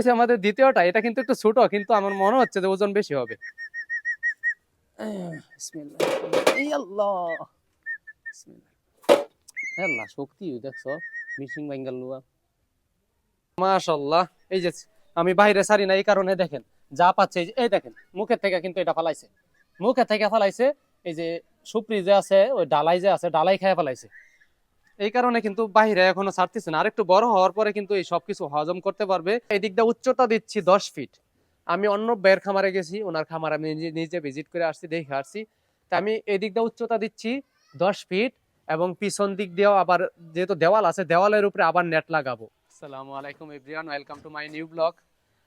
হচ্ছে আমাদের দ্বিতীয়টা এটা কিন্তু একটু ছোট কিন্তু আমার মনে হচ্ছে যে ওজন বেশি হবে। আল্লাহ। শক্তি দেখছ? মিশিং বেঙ্গাল লুয়া। মাশাল্লাহ এই যে আমি বাইরে সারি না এই কারণে দেখেন যা পাচ্ছে এই এই দেখেন মুখের থেকে কিন্তু এটা ফালাইছে। মুখের থেকে ফালাইছে এই যে সুপ্রি যে আছে ওই ডালাই যে আছে ডালাই খেয়ে ফেলাইছে। এই কারণে কিন্তু বাইরে এখনও ছাড়তেছে না। আরেকটু বড় হওয়ার পরে কিন্তু এই সবকিছু হজম করতে পারবে। এই দিকটা উচ্চতা দিচ্ছি দশ ফিট আমি অন্য বের খামারে গেছি, ওনার খামার আমি নিজে- ভিজিট করে আসছি, দেখে আসছি। তা আমি এই দিকটা উচ্চতা দিচ্ছি দশ ফিট এবং পিছন দিক দিয়েও আবার যেহেতু দেওয়াল আছে, দেওয়ালের উপরে আবার নেট লাগাবো। আসসালামু আলাইকুম everyone welcome to my new blog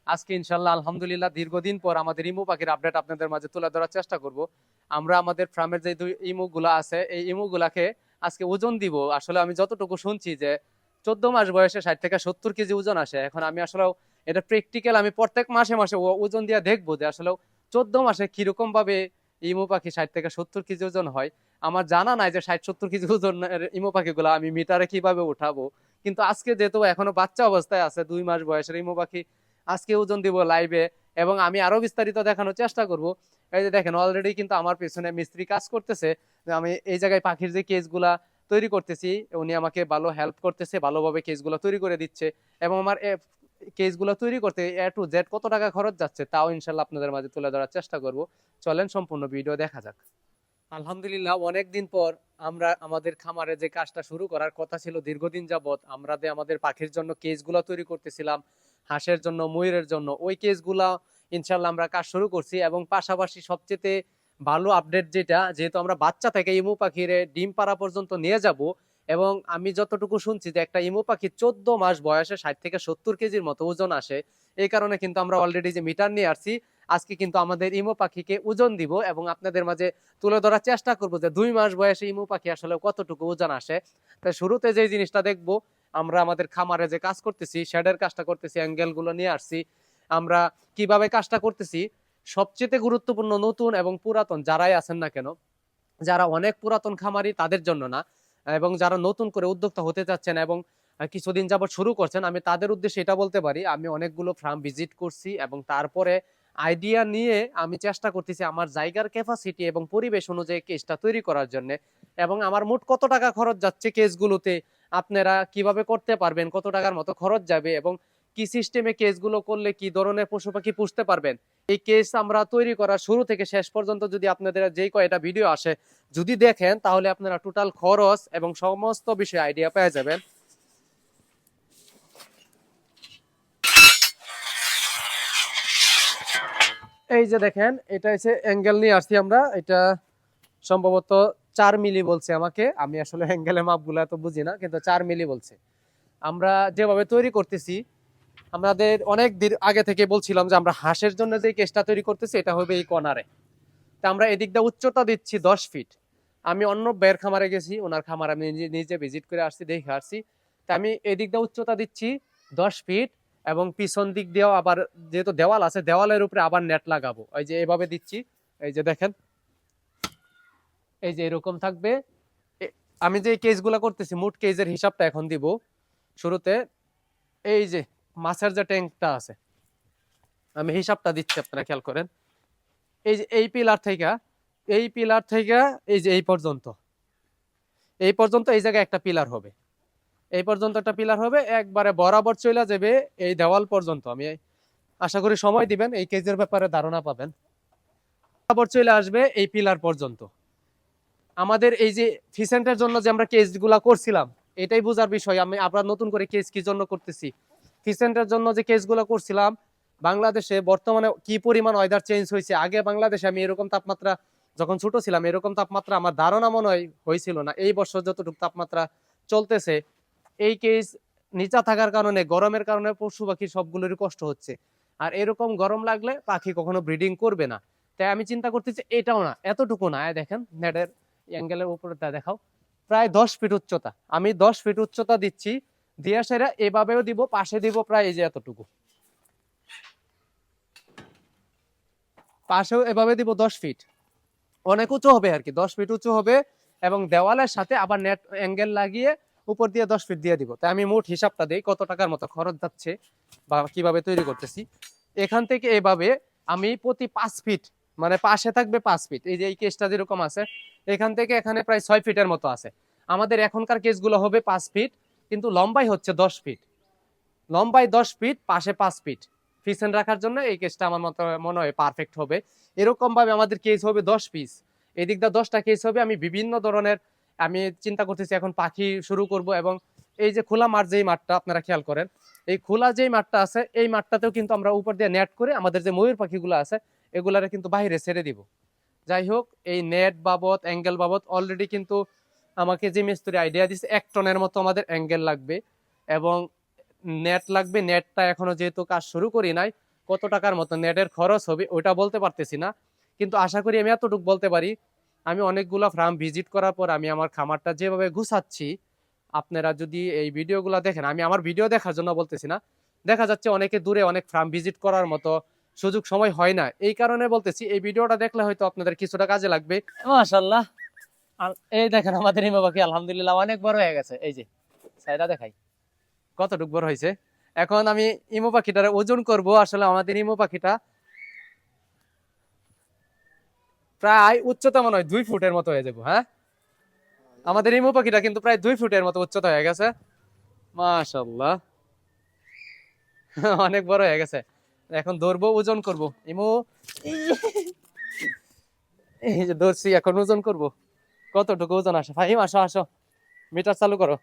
আজকে ইনশাল্লাহ আলহামদুলিল্লাহ দীর্ঘদিন পর আমাদের ইমু পাখির আপডেট আপনাদের মাঝে তুলে ধরার চেষ্টা করব। আমরা আমাদের ফার্মের যে দুই ইমুগুলো আছে, এই ইমুগুলাকে আজকে ওজন দিব। আসলে আমি যতটুকু শুনছি যে চোদ্দ মাস বয়সে ষাট থেকে সত্তর কেজি ওজন আসে। এখন আমি আসলে এটা প্র্যাকটিক্যাল আমি প্রত্যেক মাসে মাসে ওজন দিয়ে দেখব যে আসলে চোদ্দ মাসে কীরকম ভাবে ইমু পাখি ষাট থেকে সত্তর কেজি ওজন হয়। আমার জানা নাই যে ষাট, সত্তর কেজি ওজনের ইমু পাখিগুলো আমি মিটারে কীভাবে উঠাবো। কিন্তু আজকে যেহেতু এখনও বাচ্চা অবস্থায় আছে, দুই মাস বয়সের ইমু পাখি আজকে ওজন দিব লাইভে এবং আমি আরও বিস্তারিত দেখানোর চেষ্টা করব। এই যে দেখেন অলরেডি কিন্তু আমার পেছনে মিস্ত্রি কাজ করতেছে। আমি এই জায়গায় পাখির যে কেসগুলা তৈরি করতেছি, উনি আমাকে ভালো হেল্প করতেছে, ভালোভাবে কেসগুলো তৈরি করে দিচ্ছে এবং আমার কেসগুলো তৈরি করতে এ টু জেড কত টাকা খরচ যাচ্ছে, তাও ইনশাল্লাহ আপনাদের মাঝে তুলে ধরার চেষ্টা করব। চলেন সম্পূর্ণ ভিডিও দেখা যাক। আলহামদুলিল্লাহ অনেক দিন পর আমরা আমাদের খামারে যে কাজটা শুরু করার কথা ছিল, দীর্ঘদিন যাবত আমরা আমাদের পাখির জন্য কেসগুলো তৈরি করতেছিলাম হাঁসের জন্য, ময়ূরের জন্য। ওই কেসগুলা ইনশাল্লাহ আমরা কাজ শুরু করছি এবং পাশাপাশি সবচেয়ে ভালো আপডেট যেটা, যেহেতু আমরা বাচ্চা থেকে ইমু পাখিরে ডিম পাড়া পর্যন্ত নিয়ে যাব এবং আমি যতটুকু শুনছি যে একটা ইমু পাখি চোদ্দ মাস বয়সে ষাট থেকে সত্তর কেজির মতো ওজন আসে, এই কারণে কিন্তু আমরা অলরেডি যে মিটার নিয়ে আসছি, আজকে কিন্তু আমাদের ইমু পাখিকে ওজন দিব এবং আপনাদের মাঝে তুলে ধরার চেষ্টা করব যে দুই মাস বয়সে ইমু পাখি আসলে কতটুকু ওজন আসে। তাই শুরুতে যে জিনিসটা দেখব আমরা আমাদের খামারে যে কাজ করতেছি, শেডের কাজটা করতেছি অ্যাঙ্গেলগুলো নিয়ে আসছি, আমরা কীভাবে কাজটা করতেছি, সবচেয়ে গুরুত্বপূর্ণ নতুন এবং পুরাতন যারাই আছেন না কেন, যারা অনেক পুরাতন খামারি তাদের জন্য না, এবং যারা নতুন করে উদ্যোক্তা হতে চাচ্ছেন এবং কিছুদিন যাবত শুরু করছেন, আমি তাদের উদ্দেশ্যে এটা বলতে পারি, আমি অনেকগুলো ফার্ম ভিজিট করছি এবং তারপরে আইডিয়া নিয়ে আমি চেষ্টা করতেছি আমার জায়গার ক্যাপাসিটি এবং পরিবেশ অনুযায়ী কেসটা তৈরি করার জন্য, এবং আমার মোট কত টাকা খরচ যাচ্ছে কেসগুলোতে আপনারা কীভাবে করতে পারবেন, কত টাকার মতো খরচ যাবে এবং কি সিস্টেমে কেসগুলো করলে কি ধরনের পশু পাখি পুষতে পারবেন, এই কেস আমরা তৈরি করার শুরু থেকে শেষ পর্যন্ত যদি আপনাদের যেই কয়টা ভিডিও আসে, যদি দেখেন তাহলে আপনারা টোটাল খরচ এবং সমস্ত বিষয়ে আইডিয়া পেয়ে যাবেন। এই যে দেখেন, এটা হচ্ছে অ্যাঙ্গেল নিয়ে আসছি আমরা, এটা সম্ভবত চার মিলি বলছে আমাকে। আমি আসলে অ্যাঙ্গেলের মাপগুলো এত বুঝি না, কিন্তু চার মিলি বলছে। আমরা যেভাবে তৈরি করতেছি, আমাদের অনেক দিন আগে থেকে বলছিলাম যে আমরা হাঁসের জন্য যে কেসটা তৈরি করতেছি, এটা হবে এই কর্নারে তা আমরা এদিকটা উচ্চতা দিচ্ছি দশ ফিট আমি অন্য বের খামারে গেছি, ওনার খামার আমি নিজে ভিজিট করে আসছি, দেখে আসছি। তা আমি এদিকটা উচ্চতা দিচ্ছি দশ ফিট এবং পিছন দিক দিয়েও আবার যেহেতু দেওয়াল আছে, দেওয়ালের উপরে আবার নেট লাগাবো। এই যে এভাবে দিচ্ছি, এই যে দেখেন এই যে এরকম থাকবে। আমি যে কেসগুলো করতেছি, মোট কেজের হিসাবটা এখন দিব। শুরুতে এই যে মাছের যে ট্যাঙ্কটা আছে, আমি হিসাবটা দিচ্ছি, আপনারা খেয়াল করেন। এই যে এই পিলার থেকে, এই পিলার থেকে এই যে এই পর্যন্ত এই পর্যন্ত এই জায়গায় একটা পিলার হবে। এই পর্যন্ত একটা পিলার হবে, একবারে বরাবর চলে যাবে এই দেওয়াল পর্যন্ত। আমি আশা করি সময় দিবেন, এই কেজের ব্যাপারে ধারণা পাবেন। বরাবর চলে আসবে এই পিলার পর্যন্ত। আমাদের এই যে ফিসেন্টের জন্য যে আমরা কেসগুলা করছিলাম, এটাই বোঝার বিষয়। আমি আমরা নতুন করে কেস কি জন্য করতেছি? ফিসেন্টের জন্য যে কেসগুলো করছিলাম, বাংলাদেশে বর্তমানে কি পরিমাণ ওয়েদার চেঞ্জ হয়েছে? আগে বাংলাদেশে আমি এরকম তাপমাত্রা, যখন ছোট ছিলাম, এরকম তাপমাত্রা আমার ধারণা মনে হয় হয়েছিল না। এই বছর যতটুকু তাপমাত্রা চলতেছে, এই কেস নিচা থাকার কারণে, গরমের কারণে পশু পাখি সবগুলোরই কষ্ট হচ্ছে। আর এরকম গরম লাগলে পাখি কখনো ব্রিডিং করবে না। তাই আমি চিন্তা করতেছি, এটাও না, এতটুকু না। দেখেন নেটের অ্যাঙ্গেলের উপরে দেখাও। প্রায় দশ ফিট উচ্চতা। আমি দশ ফিট উচ্চতা দিচ্ছি। দিয়া সেরা এভাবেও দিব, পাশে দিব প্রায় এই যে এতটুকু। পাশেও এভাবে দিব দশ ফিট। অনেক উঁচু হবে আর কি, দশ ফিট উঁচু হবে এবং দেওয়ালের সাথে আবার নেট অ্যাঙ্গেল লাগিয়ে উপর দিয়ে দশ ফিট দিয়ে দিব। তাই আমি মোট হিসাবটা দিই, কত টাকার মতো খরচ যাচ্ছে বা কীভাবে তৈরি করতেছি। এখান থেকে এভাবে আমি প্রতি পাঁচ ফিট মানে পাশে থাকবে পাঁচ ফিট এই যে এই কেসটা যেরকম আছে, এখান থেকে এখানে প্রায় ছয় ফিটের মতো আছে। আমাদের এখনকার কেসগুলো হবে পাঁচ ফিট কিন্তু লম্বাই হচ্ছে দশ ফিট লম্বাই দশ ফিট পাশে পাঁচ ফিট ফিসেন রাখার জন্য এই কেসটা আমার মতো, মনে হয় পারফেক্ট হবে। এরকম ভাবে আমাদের কেস হবে দশ পিস এদিক দিয়ে দশটা কেস হবে, আমি বিভিন্ন ধরনের, আমি চিন্তা করতেছি এখন পাখি শুরু করব এবং এই যে খোলা মাঠ যেই মাঠটা, আপনারা খেয়াল করেন, এই খোলা যেই মাঠটা আছে, এই মাঠটাতেও কিন্তু আমরা উপর দিয়ে নেট করে আমাদের যে ময়ূর পাখিগুলো আছে এগুলারে কিন্তু বাইরে ছেড়ে দিব। যাই হোক এই নেট বাবদ অ্যাঙ্গেল বাবদ অলরেডি কিন্তু আমাকে যে মিস্ত্রি আইডিয়া দিচ্ছে এক টনের মতো আমাদের অ্যাঙ্গেল লাগবে এবং নেট লাগবে। নেটটা এখনও যেহেতু কাজ শুরু করি নাই, কত টাকার মতো নেটের খরচ হবে ওটা বলতে পারতেছি না। কিন্তু আশা করি আমি এতটুকু বলতে পারি, আমি অনেকগুলো ফার্ম ভিজিট করার পর আমি আমার খামারটা যেভাবে গুছাচ্ছি, আপনারা যদি এই ভিডিওগুলো দেখেন, আমি আমার ভিডিও দেখার জন্য বলতেছি না, দেখা যাচ্ছে অনেকে দূরে অনেক ফার্ম ভিজিট করার মতো সুযোগ সময় হয় না। এই কারণে বলতেছি এই ভিডিওটা দেখলে হয়তো আপনাদের কিছুটা কাজে লাগবে। মাশাল্লাহ এই দেখেন আমাদের হিমা পাখি আলহামদুলিল্লাহ অনেক বড় হয়ে গেছে। এই যে সাইডা দেখাই। কতটুক বড় হয়েছে? এখন আমি ইমো পাখিটার ওজন করব। আসলে আমাদের ইমো পাখিটা প্রায় উচ্চতা মনে হয় দুই ফুটের মতো হয়ে যাব হ্যাঁ? আমাদের ইমো পাখিটা কিন্তু প্রায় দুই ফুটের মতো উচ্চতা হয়ে গেছে। মাশাল্লাহ অনেক বড় হয়ে গেছে। এখন ধরবো, ওজন করব। ইমো, এই যে ধরছি, এখন ওজন করব। কতটুকু ওজন আসে? ফাহিম আসো আসো। মিটার চালু করো।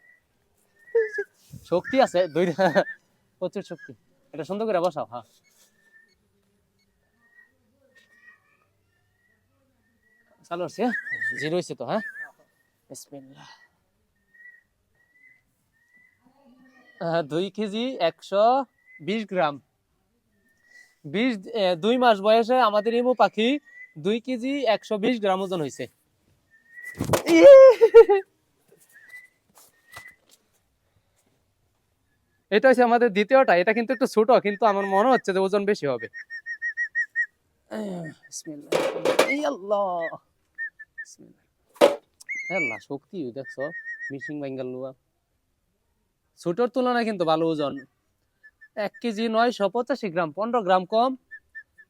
শক্তি আছে, দুই প্রচুর শক্তি। এটা সুন্দর করে বসাও হ্যাঁ। চালু হচ্ছে জিরো হয়েছে তো হ্যাঁ? দুই কেজি একশো বিশ গ্রাম। বিশ দুই মাস বয়সে আমাদের ইমু পাখি দুই কেজি একশো বিশ গ্রাম ওজন হয়েছে এটা হচ্ছে আমাদের দ্বিতীয়টা এটা কিন্তু একটু ছোট কিন্তু আমার মনে হচ্ছে যে ওজন বেশি হবে। আল্লাহ। শক্তি দেখছ মিশিং বেঙ্গল ছোটর তুলনায় কিন্তু ভালো ওজন। এক কেজি নয়শো পঁচাশি গ্রাম, পনেরো গ্রাম কম,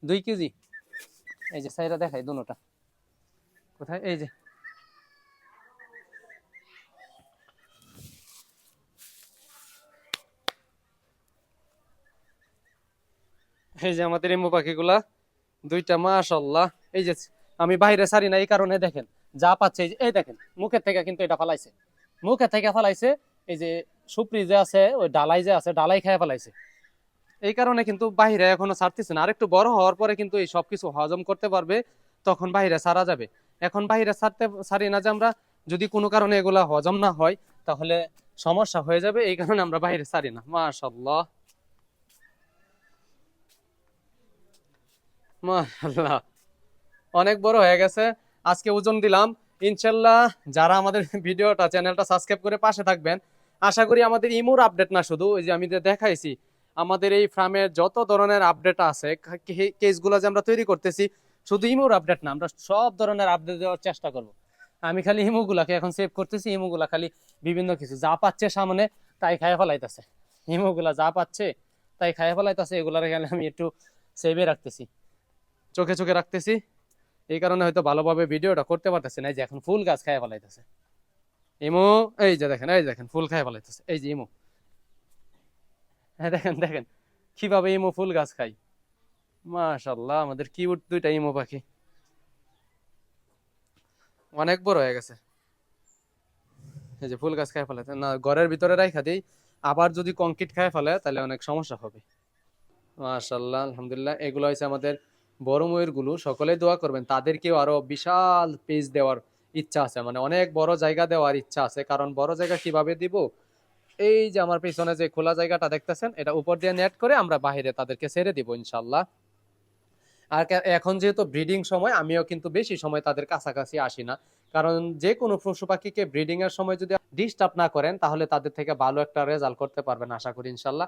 দুই কেজি। এই যে সাইরা দেখাই দুটা। কোথায়? এই যে। এই যে আমাদের এমু পাখিগুলা, দুইটা মাশাল্লাহ এই যে আমি বাইরে সারি না, এই কারণে দেখেন, যা পাচ্ছে, এই দেখেন, মুখের থেকে কিন্তু এটা ফালাইছে। মুখের থেকে ফালাইছে, এই যে সুপ্রি যে আছে, ওই ডালাই যে আছে, ডালাই খেয়ে ফেলাইছে। এই কারণে কিন্তু বাইরে এখনও ছাড়তেছে না। আরেকটু বড় হওয়ার পরে কিন্তু এই সবকিছু হজম করতে পারবে, তখন বাইরে ছাড়া যাবে। এখন বাইরে ছাড়তে, ছাড়ি না যে আমরা যদি কোনো কারণে এগুলা হজম না হয়, তাহলে সমস্যা হয়ে যাবে। এই কারণে আমরা বাইরে ছাড়ি না। মাশাল্লাহ মাশাল্লাহ অনেক বড় হয়ে গেছে। আজকে ওজন দিলাম। ইনশাল্লাহ যারা আমাদের ভিডিওটা, চ্যানেলটা সাবস্ক্রাইব করে পাশে থাকবেন, আশা করি আমাদের ইমোর আপডেট না শুধু, ওই যে আমি দেখাইছি আমাদের এই ফার্মের যত ধরনের আপডেট আছে কেসগুলো যে আমরা তৈরি করতেছি, শুধু ইমোর আপডেট না, আমরা সব ধরনের আপডেট দেওয়ার চেষ্টা করব। আমি খালি ইমোগুলাকে এখন সেভ করতেছি, ইমোগুলা খালি বিভিন্ন কিছু যা পাচ্ছে সামনে, তাই খায় ফেলাইতেছে। ইমোগুলা যা পাচ্ছে, তাই খায় ফেলাইতেছে, এগুলার খালি আমি একটু সেভে রাখতেছি। চোখে চোখে রাখতেছি, এই কারণে হয়তো ভালোভাবে ভিডিওটা করতে পারতেছি না যে এখন ফুল গাছ খায় ফেলাইতেছে। ইমো, এই যে দেখেন, এই দেখেন, ফুল খায় ফেলাইতেছে, এই যে ইমো। হ্যাঁ দেখেন দেখেন। কীভাবে ইমো ফুল গাছ খাই? মাশাল্লাহ আমাদের কিউট দুইটা ইমো পাখি। অনেক বড় হয়ে গেছে। এই যে ফুল গাছ খায় ফেলাতে না, ঘরের ভিতরে রাখা দিই। আবার যদি কংক্রিট খায় ফেলে, তাহলে অনেক সমস্যা হবে। মাশাল্লাহ আলহামদুলিল্লাহ, এগুলো হচ্ছে আমাদের বড় ময়ূরগুলো সকলেই দোয়া করবেন, তাদেরকেও আরও বিশাল পেজ দেওয়ার ইচ্ছা আছে। মানে অনেক বড় জায়গা দেওয়ার ইচ্ছা আছে। কারণ বড় জায়গা কীভাবে দিব? এই যে আমার পিছনে যে খোলা জায়গাটা দেখতেছেন, এটা উপর দিয়ে নেট করে আমরা বাহিরে তাদেরকে ছেড়ে দিব ইনশাল্লাহ আর এখন যেহেতু ব্রিডিং সময়, আমিও কিন্তু বেশি সময় তাদের কাছাকাছি আসি না। কারণ যে কোনো পশু পাখিকে ব্রিডিং এর সময় যদি ডিস্টার্ব না করেন, তাহলে তাদের থেকে ভালো একটা রেজাল্ট করতে পারবেন, আশা করি ইনশাল্লাহ